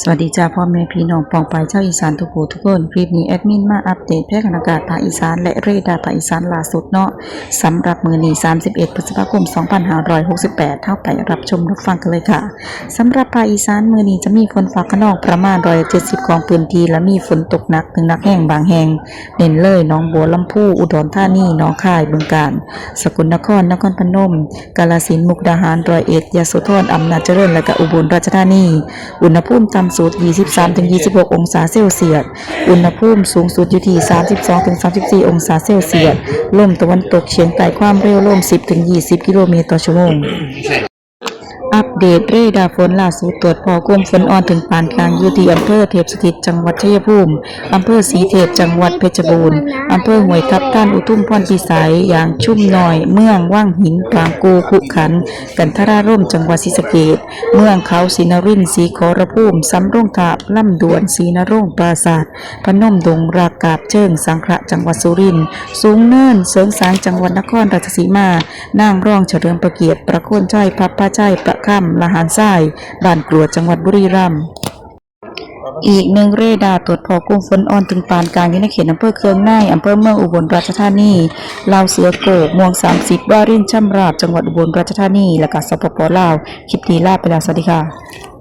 สวัสดีจ้าพ่อแม่พี่น้องปองไปายชาอีสานทุกผู้ทุกคนคลิปนี้แอดมินมาอัปเดตแพร่อากาศภาคอีสานและเรดาร์ภาคอีสานล่าสุดเนาะสำหรับมือนี้31พฤษภาคม 2568 เท่าไปรับชมรับฟังกันเลยค่ะสำหรับภาคอีสานมือนี้จะมีฝนฟ้าขนองประมาณ170 ของพื้นที่และมีฝนตกหนักถึงหนักแห้งบางแห่งเน้นเลยน้องบัวลำพูอุดรธานีหนองคายบึงกาฬสกลนครนครพนม กาฬสินธุ์มุกดาหารร้อยเอ็ดยโสธรอำนาจเจริญและก็อุบลราชธานีอุณหภูมิต่ำสุด 23-26 องศาเซลเซียส อุณหภูมิสูงสุดอยู่ที่ 32-34 องศาเซลเซียส ลมตะวันตกเฉียงใต้ความเร็วลม 10-20 กิโลเมตรต่อชั่วโมง อัปเดตเรดาร์ฝนล่าสุดตรวจพอกลมฝนอ่อนถึงปานกลางอยู่ที่อำเภอเทพสถิตจังหวัดชัยภูมิอำเภอศรีเทพจังหวัดเพชรบูรณ์อำเภอห้วยทับท่านอุทุมพรพิสัยอย่างชุ่มน้อย เมืองว่างหินกลางกูขุขัน กันทราร่มจังหวัดศรีสะเกษเมืองเขาศรีนรินทร์ศรีขอรภูมิสำรงทาล่ำดวนศรีนรงปราศาสตร์พนมดงรากาบเชิงสังขะจังหวัดสุรินทร์สูงเนินเสริงสางจังหวัดนครราชสีมานางร่องเฉลิมประเกียรติประโคนชัยพับพระชัยประค่ำละหารทรายบ้านกลัวจังหวัดบุรีรัมย์อีกหนึ่งเรดาร์ตรวจพอกลุ่มฝนอ่อนถึงปานกลางอยู่ในเขตอำเภอเคืองในอำเภอเมืองอุบลราชธานีลาวเสือโกกม่วง 30วารินช่ำราบ จังหวัดอุบลราชธานี และก็สปปลาว คลิปนี้ลาไปแล้ว สวัสดีค่ะ